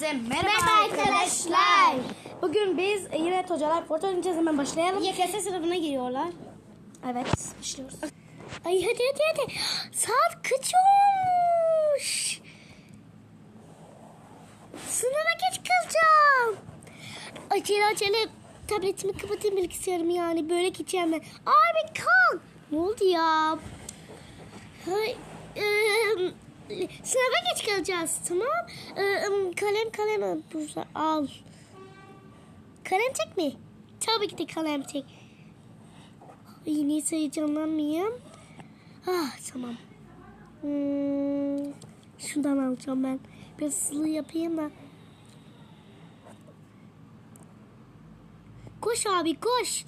Hepinize merhaba, Merhaba arkadaşlar. Bugün biz yine hocalar portal oynayacağız hemen başlayalım. YKS sınıfına giriyorlar. Evet başlıyoruz. Ay hadi hadi hadi. Saat kaç olmuş? Sınava geç kalacağım. Acele acele tabletimi kapatayım bilgisayarımı yani. Böyle gideceğim ben. Abi kalk. Ne oldu ya? Hay, eee, sınava geç kalacağız tamam. Eee, kalem kalem burada al. Kalem tek mi? Tabii ki de kalem tek. Ay neyse heyecanlanmayayım. Ah tamam. Hmm, şundan alacağım ben. Biraz hızlı yapayım da. Koş abi koş.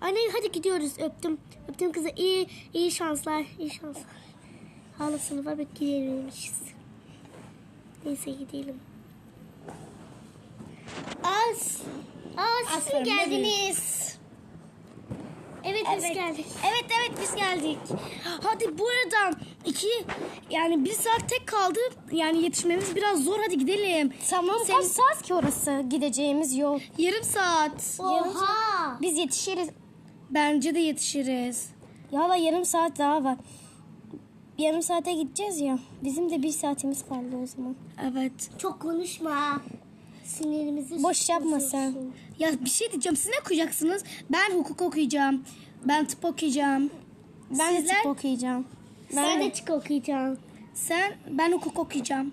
Anne hadi gidiyoruz öptüm. Öptüm kızı iyi iyi şanslar iyi şanslar. Hala sınıfa bekleyememişiz. Neyse gidelim. Az. Aa siz mi geldiniz? Evet, biz Evet. geldik. Evet evet biz geldik. Hadi bu arada iki yani bir saat tek kaldı. Yani yetişmemiz biraz zor hadi gidelim. Tamam Senin- kaç saat ki orası gideceğimiz yol? Yarım saat. Oha. Biz yetişiriz. Bence de yetişiriz. Ya da yarım saat daha var. Yarım saate gideceğiz ya. Bizim de bir saatimiz kaldı o zaman. Evet. Çok konuşma. Sinirimizi Boş yapma sen. Ya bir şey diyeceğim. Siz ne okuyacaksınız? Ben hukuk okuyacağım. Ben tıp okuyacağım. Ben de Sizler? tıp okuyacağım. Sen Ben de de tıp okuyacağım. Sen ben hukuk okuyacağım.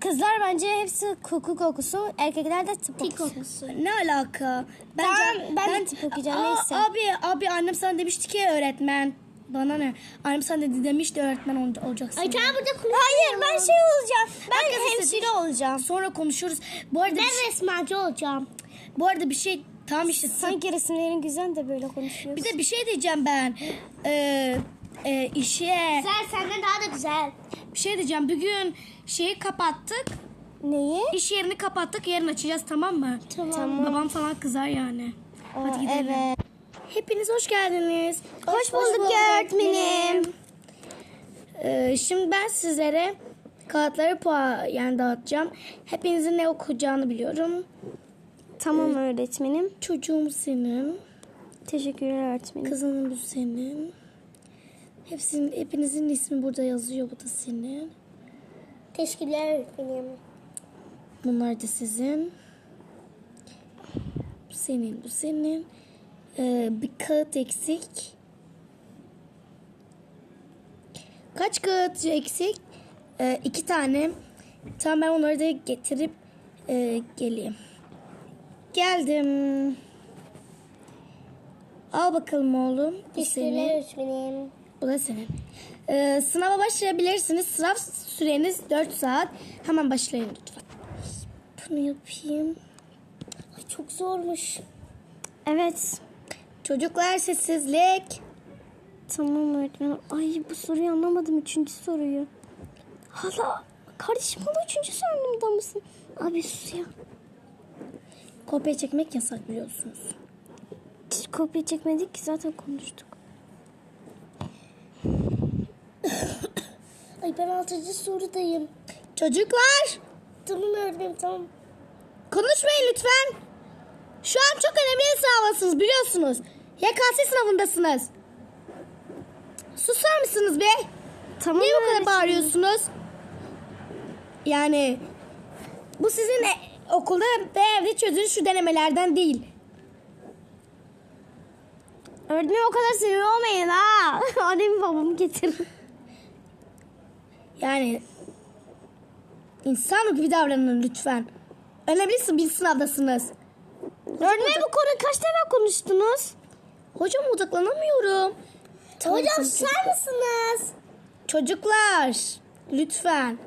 Kızlar bence hepsi hukuk okusun. Erkekler de tıp okusun. okusun. Ne alaka? Tamam, ben de tıp okuyacağım, Aa, neyse. Abi abi annem sana demişti ki öğretmen. Bana ne? Annem sana dedi demişti öğretmen ol- olacaksın. Ay tamam burada konuşuyorum. Hayır ben şey olacağım. Ben Herkes hemşire olacağım. Sonra konuşuruz. Bu arada bir, şey- resmacı olacağım. bu arada bir şey tam işte Sanki resimlerin güzel de böyle konuşuyoruz. bir de bir şey diyeceğim ben. Ee, e, işe Güzel senden daha da güzel. bir şey diyeceğim. Bugün şeyi kapattık. Neyi? İş yerini kapattık. Yarın açacağız tamam mı? Tamam. Babam falan kızar yani. Hadi gidelim. Evet. Hepiniz hoş geldiniz. Hoş bulduk öğretmenim. Ee, şimdi ben sizlere kağıtları puan yani dağıtacağım. Hepinizin ne okuyacağını biliyorum. Tamam öğretmenim. Çocuğum senin, Teşekkürler öğretmenim. kızının bu senin. Hepsinin, hepinizin ismi burada yazıyor. Bu da senin. Teşekkürler öğretmenim. Bunlar da sizin. Bu senin, bu senin. Ee, bir kağıt eksik. Kaç kağıt eksik? Ee, iki tane. Tamam ben onları da getirip e, geleyim. Geldim. Al bakalım oğlum. Bu senin. öğretmenim. Bu da senin. Ee, sınava başlayabilirsiniz. Sınav süreniz 4 saat. Hemen başlayın lütfen. Bunu yapayım. Ay çok zormuş. Evet. Çocuklar sessizlik. Tamam öğretmenim. Ay bu soruyu anlamadım. Üçüncü soruyu. Hala kardeşim hala üçüncü sorumda mısın? Abi sus ya. Kopya çekmek yasak biliyorsunuz. Hiç kopya çekmedik ki zaten konuştuk. Ay ben altıncı sorudayım. Çocuklar Tamam öğretmenim tamam. konuşmayın lütfen. Şu an çok önemli bir sınavdasınız biliyorsunuz. YKS sınavındasınız. Susar mısınız be? Tamam Niye bu kadar bağırıyorsunuz? Yani bu sizin e- okulda ve evde çözülür şu denemelerden değil. Öğretmenim o kadar sinir olmayın ha. Annemi babamı getirin. Yani insanlık gibi davranın lütfen. Önemlisi bir sınavdasınız. Öğretmenim bu konuyu kaç defa konuştunuz? Hocam odaklanamıyorum. Tamam, Hocam susar mısınız? Çocuklar lütfen.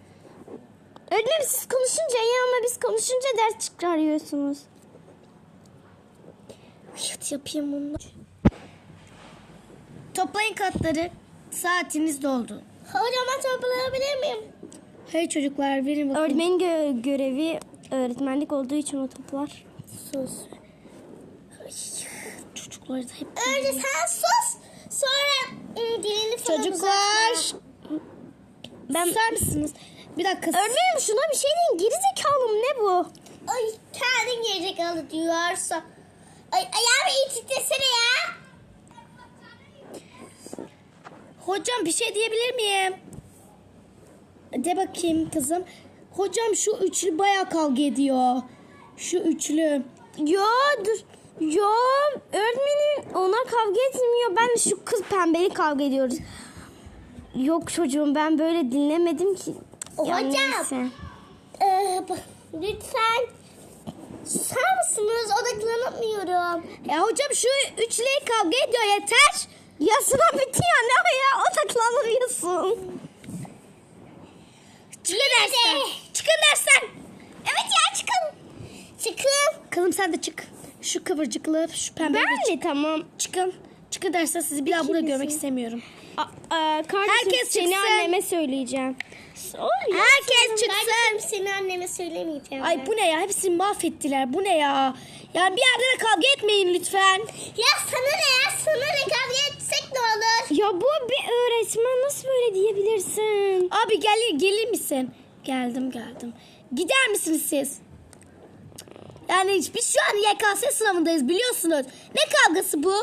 Öğretmenim siz konuşunca iyi ama biz konuşunca ders çıkarıyorsunuz. Hadi yapayım bunu. Toplayın katları. Saatiniz doldu. Hocam ben toplayabilir miyim? Hey çocuklar verin bakın. Öğretmenin gö- görevi öğretmenlik olduğu için o toplar. Sus. Ay, çocuklar da hep... Önce sen sus. Sonra ıı, dilini falan Çocuklar. Ben Susar mısınız? Bir dakika. Öğretmenim şuna bir şey deyin. Geri zekalı mı ne bu? Ay kendin gerizekalı diyorsa. Ay ayağımı iyi titresene ya. Hocam bir şey diyebilir miyim? De bakayım kızım. Hocam şu üçlü bayağı kavga ediyor. Şu üçlü. Ya dur. Ya öğretmenim onlar kavga etmiyor. Ben de şu kız pembeli kavga ediyoruz. Yok çocuğum ben böyle dinlemedim ki. Ya Hocam. neyse. Ee, bak, lütfen. Susar mısınız? Odaklanamıyorum. Ya hocam şu üçlü kavga ediyor yeter. Ya sıra bitti ya ne o ya odaklanamıyorsun. Çıkın dersten. Çıkın dersten. Evet ya çıkın. Çıkın. Kızım sen de çık. Şu kıvırcıklı, şu pembe. Ben de tamam. Çıkın. Çıkın dersten sizi bir daha burada görmek istemiyorum. A, a, kardeşim Herkes seni çıksın. anneme söyleyeceğim. Oy, Herkes çıksın. Seni anneme söylemeyeceğim. Ay bu ne ya? Hepsini mahvettiler. Bu ne ya? Yani bir yerde de kavga etmeyin lütfen. Ya sana ne ya? Sana ne kavga etsek ne olur? Ya bu bir öğretmen nasıl böyle diyebilirsin? Abi gel gelir misin? Geldim geldim. Gider misiniz siz? Yani biz şu an YKS sınavındayız biliyorsunuz. Ne kavgası bu?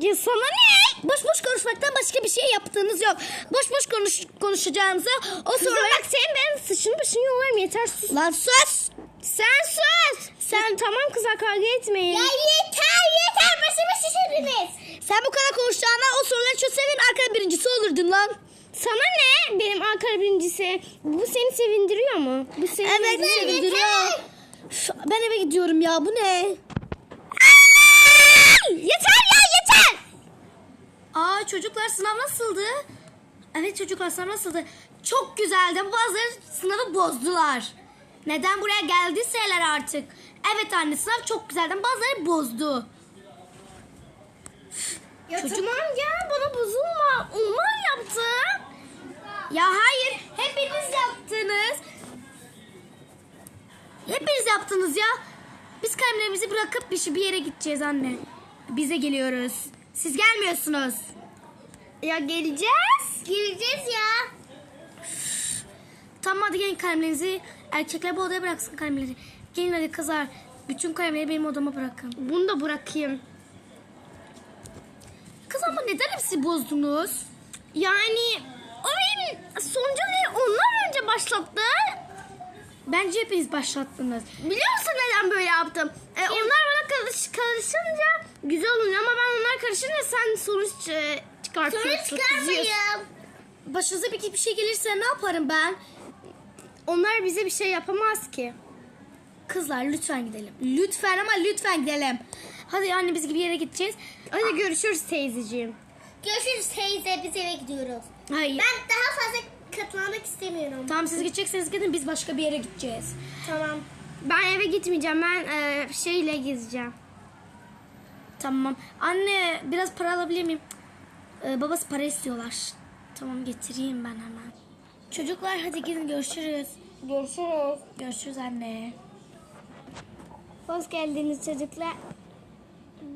Ya sana ne? Boş boş konuşmaktan başka bir şey yaptığınız yok. Boş boş konuş, konuşacağınıza o Kızım soruları... bak senin ben sıçın başını yolarım yeter sus. Lan sus! Sen sus. Sen tamam kızlar kavga etmeyin. Ya yeter yeter. Başımı şişirdiniz. Sen bu kadar konuşacağına o soruları çözseydin arka birincisi olurdun lan. Sana ne? Benim Ankara birincisi. Bu seni sevindiriyor mu? Bu seni Evet sevindiriyor. sevindiriyor. Üf, Ben eve gidiyorum ya bu ne? Yeter ya yeter. Aa çocuklar sınav nasıldı? Evet çocuklar sınav nasıldı? Çok güzeldi ama bazıları sınavı bozdular. Neden buraya geldiyseler artık. Evet anne sınav çok güzeldi ama bazıları bozdu. Ya Çocuk- tamam ya bana bozulma. Onlar yaptı. Ya hayır hepiniz yaptınız. Hepiniz yaptınız ya. Biz kalemlerimizi bırakıp bir, bir yere gideceğiz anne. Bize geliyoruz. Siz gelmiyorsunuz. Ya geleceğiz. Gireceğiz ya. Tamam hadi gelin kalemlerinizi. Erkekler bu odaya bıraksın kalemleri. Gelin hadi kızlar. Bütün kalemleri benim odama bırakın. Bunu da bırakayım. Kız ama neden hepsi bozdunuz? Yani o benim sonucu ne? Onlar önce başlattı. Bence hepiniz başlattınız. Biliyor musun neden böyle yaptım? E, onlar bana karış, karışınca güzel oluyor ama ben onlar karışınca sen sonuç e, çıkartıyorsun. Sonuç çıkarmayın. Başınıza bir, bir şey gelirse ne yaparım ben? Onlar bize bir şey yapamaz ki. Kızlar lütfen gidelim. Lütfen ama lütfen gidelim. Hadi anne biz bir yere gideceğiz. Hadi görüşürüz teyzeciğim. Görüşürüz teyze. Biz eve gidiyoruz. Hayır. Ben daha fazla katlanmak istemiyorum. Tamam siz gidecekseniz gidin biz başka bir yere gideceğiz. Tamam. Ben eve gitmeyeceğim. Ben e, şeyle gezeceğim. Tamam. Anne biraz para alabilir miyim? Ee, babası para istiyorlar. Tamam getireyim ben hemen. Çocuklar hadi gidin görüşürüz. Görüşürüz. Görüşürüz anne. Hoş geldiniz çocuklar.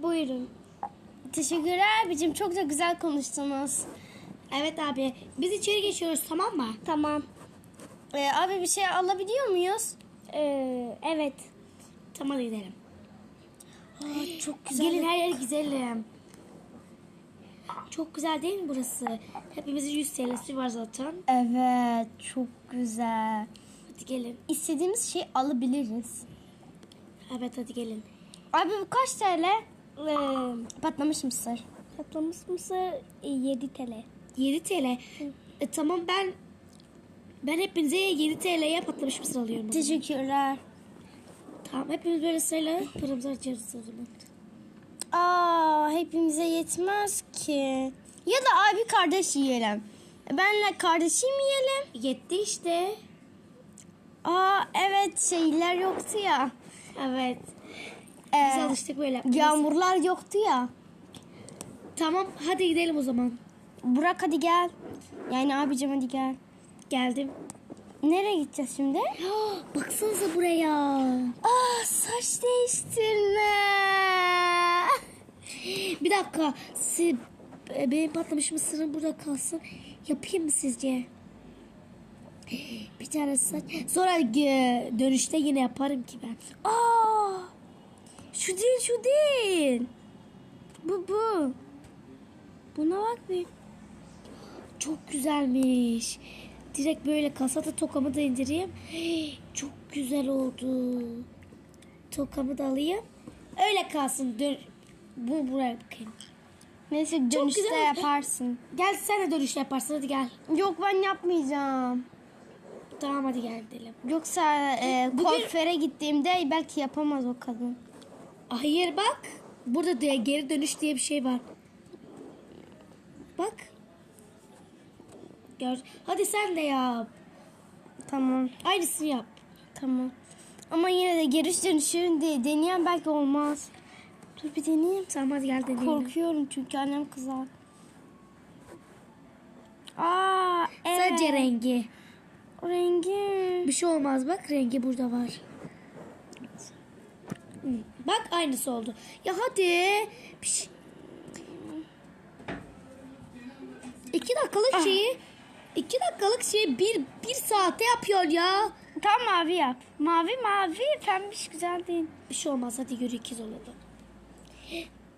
Buyurun. Teşekkürler abicim. Çok da güzel konuştunuz. Evet abi. Biz içeri geçiyoruz tamam mı? Tamam. Ee, abi bir şey alabiliyor muyuz? Ee, evet. Tamam hadi gidelim. Aa, çok güzel. Gelin her yere gidelim. Çok güzel değil mi burası? Hepimizin 100 TL'si var zaten. Evet, çok güzel. Hadi gelin. İstediğimiz şey alabiliriz. Evet hadi gelin. Abi bu kaç TL? Ee, Patlamış mısır. patlamış mısır 7 TL. 7 TL. E, tamam ben ben hepinize 7 TL'ye patlamış mısır alıyorum. Teşekkürler. Tamam hepimiz böyle sırayla paramızı harcarız o zaman. Aa, hepimize yetmez ki. Ya da abi kardeş yiyelim. Benle kardeşim yiyelim. Yetti işte. Aa evet şeyler yoktu ya. Evet. Ee, Biz alıştık böyle. yağmurlar yoktu ya. Tamam hadi gidelim o zaman. Burak hadi gel. Yani abicim hadi gel. Geldim. Nereye gideceğiz şimdi? Baksanıza buraya. Aa saç değiştirme. Bir dakika. Siz, e, benim patlamış mısırım burada kalsın. Yapayım mı sizce? Bir tane saç. Sonra e, dönüşte yine yaparım ki ben. Aa! Şu değil şu değil. Bu bu. Buna bak bir. Çok güzelmiş. Direkt böyle kasada tokamı da indireyim. Çok güzel oldu. Tokamı da alayım. Öyle kalsın. Dön bu buraya bakayım. Neyse Çok dönüşte güzel. yaparsın. Gel sen de dönüşte yaparsın hadi gel. Yok ben yapmayacağım. Tamam hadi gel gidelim. Yoksa e, Bugün- kuaföre gittiğimde belki yapamaz o kadın. Hayır bak. Burada de geri dönüş diye bir şey var. Bak. Gör. Hadi sen de yap. Tamam. Aynısını yap. Tamam. Ama yine de geri dönüşüm de deneyen belki olmaz. Dur bir deneyeyim. Tamam hadi gel deneyelim. Korkuyorum çünkü annem kızar. Aa, evet. Sadece rengi. Rengi. Bir şey olmaz bak rengi burada var. Bak aynısı oldu. Ya hadi. Bir şey... İki dakikalık şeyi iki dakikalık şeyi bir, bir saate yapıyor ya. Tam mavi yap. Mavi mavi pembiş güzel değil. Bir şey olmaz hadi yürü ikiz olalım.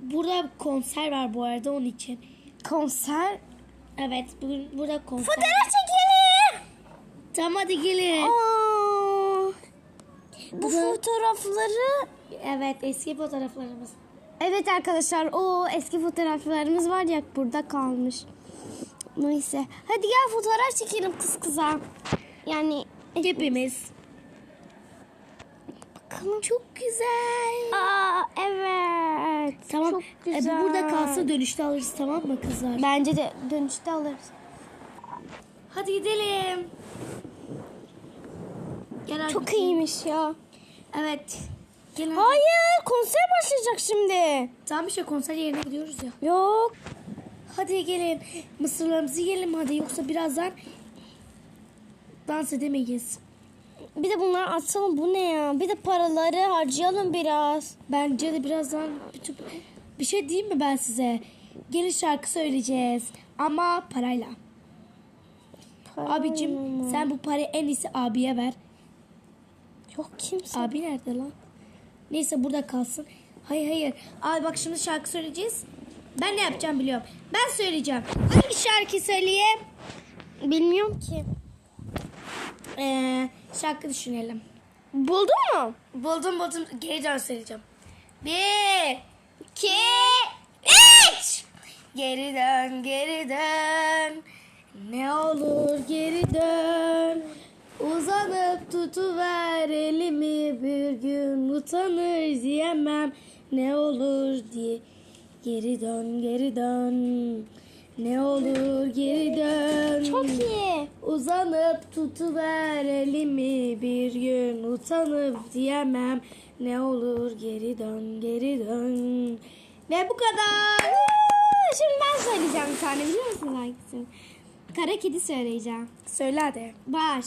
Burada konser var bu arada onun için. Konser. Evet bugün burada konser. Fotoğraf çekelim. Tamam hadi gelin. Aa, bu Bu- fotoğrafları Evet eski fotoğraflarımız. Evet arkadaşlar o eski fotoğraflarımız var ya burada kalmış. Neyse. Hadi gel fotoğraf çekelim kız kıza. Yani Hepimiz. bakalım. Çok güzel. Aa evet. Tamam. Çok E, bu güzel. burada kalsa dönüşte alırız tamam mı kızlar? Bence de dönüşte alırız. Hadi gidelim. Gel. Çok iyiymiş ya. Evet. Gel. Hayır konser başlayacak şimdi. Tamam işte konser yerine gidiyoruz ya. Yok. Hadi gelin. Mısırlarımızı yiyelim hadi yoksa birazdan dans edemeyiz. Bir de bunları atalım bu ne ya? Bir de paraları harcayalım biraz. Bence de birazdan bütün... bir şey diyeyim mi ben size? Gelin şarkı söyleyeceğiz ama parayla. Abicim sen bu parayı en iyisi abiye ver. Yok kimse. Abi nerede lan? Neyse burada kalsın. Hayır hayır. Abi bak şimdi şarkı söyleyeceğiz. Ben ne yapacağım biliyorum. Ben söyleyeceğim. Hangi şarkı söyleyeyim? Bilmiyorum ki. Ee, şarkı düşünelim. Buldun mu? Buldum buldum. Geri dön söyleyeceğim. Bir, iki, üç. Geri dön, geri dön. Ne olur geri dön. Uzanıp tutuver elimi bir gün utanır diyemem. Ne olur diye. Geri dön, geri dön. Ne olur geri dön. Çok iyi. Uzanıp tutuver elimi bir gün utanıp diyemem ne olur geri dön geri dön ve bu kadar. Şimdi ben söyleyeceğim bir tane biliyor musun hangisini? Kara kedi söyleyeceğim. Söyle hadi. Baş.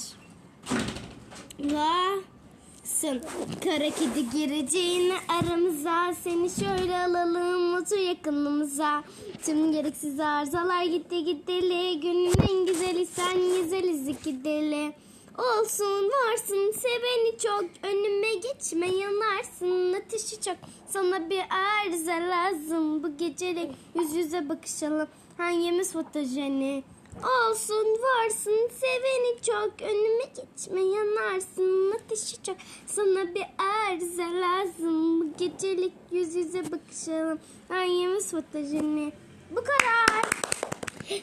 Vasın. Kara kedi gireceğine aramıza. Seni şöyle alalım otur yakınımıza. Tüm gereksiz arızalar gitti gideli Günün en güzeli sen güzeliz iki deli Olsun varsın. Seveni çok Önüme geçme yanarsın. Ateşi çok Sana bir arıza lazım. Bu gecelik yüz yüze bakışalım. Hangimiz fotojeni Olsun varsın seveni çok Önüme geçme yanarsın ateşi çok Sana bir arıza lazım Bu gecelik yüz yüze bakışalım Hangimiz fotojeni Bu kadar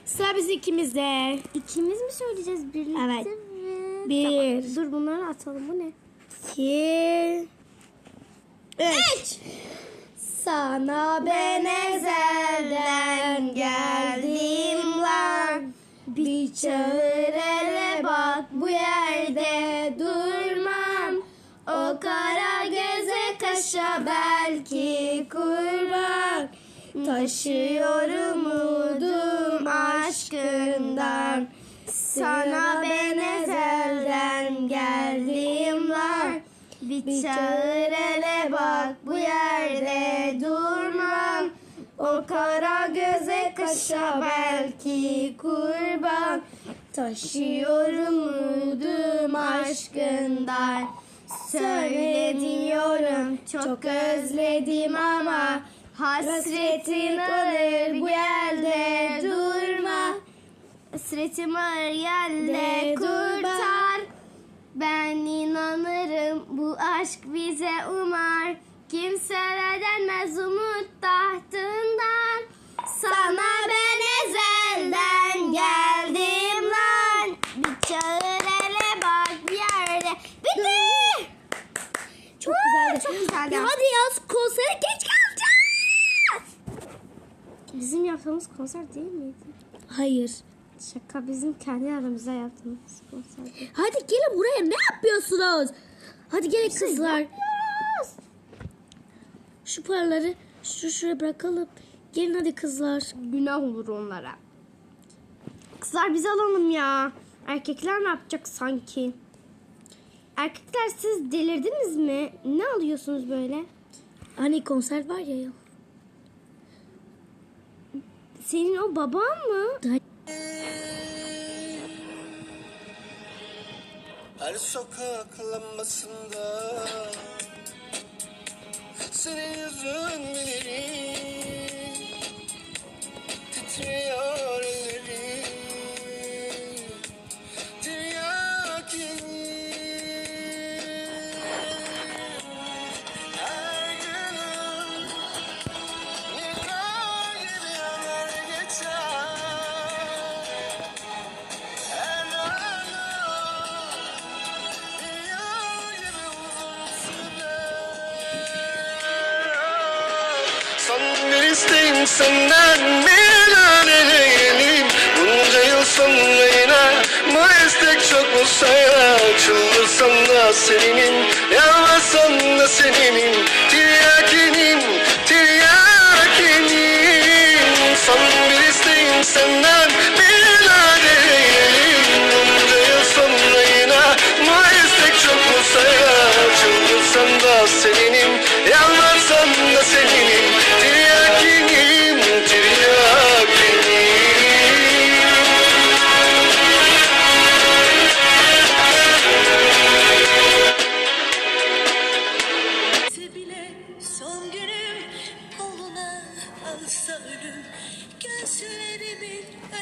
Sıra biz ikimizde. İkimiz mi söyleyeceğiz birlikte Evet. mi? Bir. Tamam, Dur bunları atalım bu ne? İki. Üç. Sana ben ezelden. Bir çağır ele bak bu yerde durmam. O kara göze kaşa belki kurban. Taşıyorum umudum aşkından. Sana ben ezelden geldim lan. Bir çağır bak bu yerde durmam. O kara göze kaşa belki kurban. Taşıyorum umudum aşkından. Söyle diyorum çok özledim ama Hasretin alır bu yerde durma. Hasretim alır yerde kurtar. Ben inanırım bu aşk bize umar Kimseler denmez umut tahtından Sana ben ezelden geldim lan Bir çağır hele bak bir yerde Bitti Çok güzeldi. Çok güzeldi. Hadi ya konsere geç kalacağız. Bizim yaptığımız konser değil miydi? Hayır. Şaka bizim kendi aramızda yaptığımız konserdi. Hadi gelin buraya ne yapıyorsunuz? Hadi gelin kızlar. Şu paraları şu şuraya bırakalım. Gelin hadi kızlar. Günah olur onlara. Kızlar biz alalım ya. Erkekler ne yapacak sanki? Erkekler siz delirdiniz mi? Ne alıyorsunuz böyle? Hani konser var ya. Senin o baban mı? Her sokak lambasında Senin yüzün bilirim da seninim Yanmasam da seninim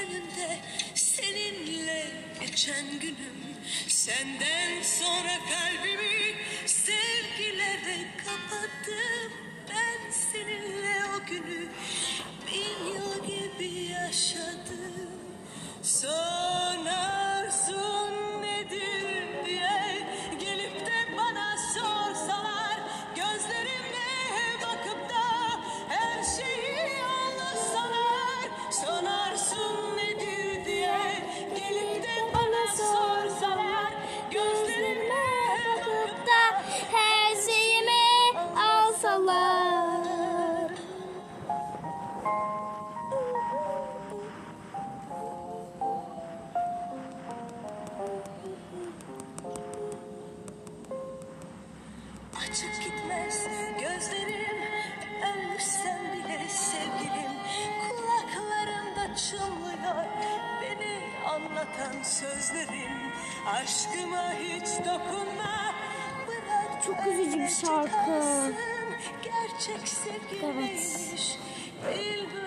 Önünde seninle geçen günüm. Senden sonra kalbimi sevgilere kapattım. Ben seninle o günü bin yıl gibi yaşadım. Son Açık gitmez. Gözlerim Ölmüşsem bile sevgilim Kulaklarımda çınlıyor. Beni anlatan sözlerim Aşkıma hiç dokunma. Bırak Çok üzücü bir şarkı. Gerçek sevgiymiş Bilmeyenler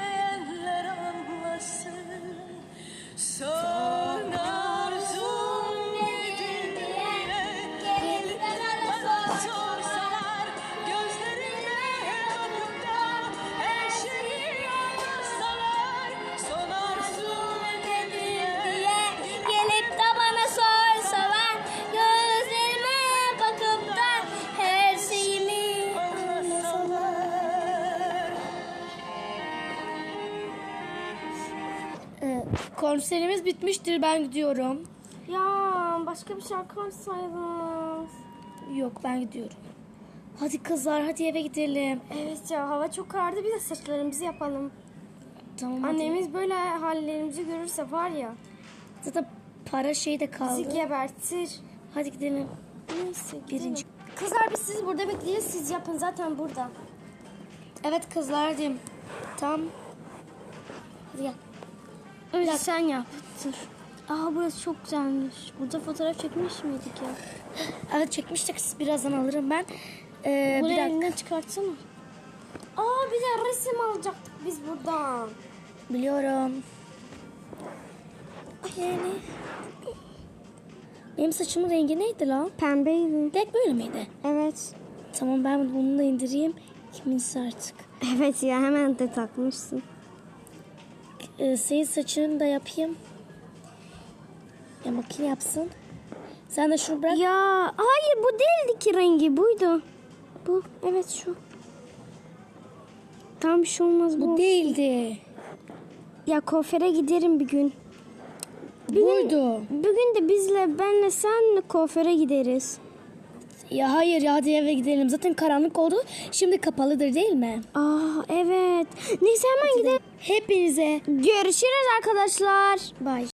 Konserimiz bitmiştir ben gidiyorum. Ya başka bir şarkı varsaydınız. Yok ben gidiyorum. Hadi kızlar hadi eve gidelim. Evet ya hava çok karardı bir de saçlarımızı yapalım. Tamam hadi. Annemiz böyle hallerimizi görürse var ya Zaten para şey de kaldı. bizi gebertir. Hadi gidelim. Neyse Birinci. Kızlar biz siz burada bekleyin siz yapın zaten burada. Evet kızlar hadi. Tamam. Hadi gel. Öyle sen yap. Dur. Aa burası çok güzelmiş. Burada fotoğraf çekmiş miydik ya? Evet çekmiştik birazdan alırım ben. Ee, bir Burayı dakika. elinden çıkartsana. Aa bir de resim alacaktık biz buradan. Biliyorum. Yani. Benim saçımın rengi neydi lan? Pembeydi. Direkt böyle miydi? Evet. Tamam ben bunu da indireyim. Kiminse artık. Evet ya hemen de takmışsın. Ee, senin saçını da yapayım. Ya makine yapsın. Sen de şunu bırak. Ya hayır bu değildi ki rengi buydu. Bu evet şu. Tam bir şey olmaz bu. Bu değildi. Ya kuaföre giderim bir gün. Buydu. Bugün de bizle benle sen kuaföre gideriz. Ya hayır ya hadi eve gidelim. Zaten karanlık oldu. Şimdi kapalıdır değil mi? Aa evet. Neyse hemen gidelim. Hepinize Görüşürüz arkadaşlar. bay.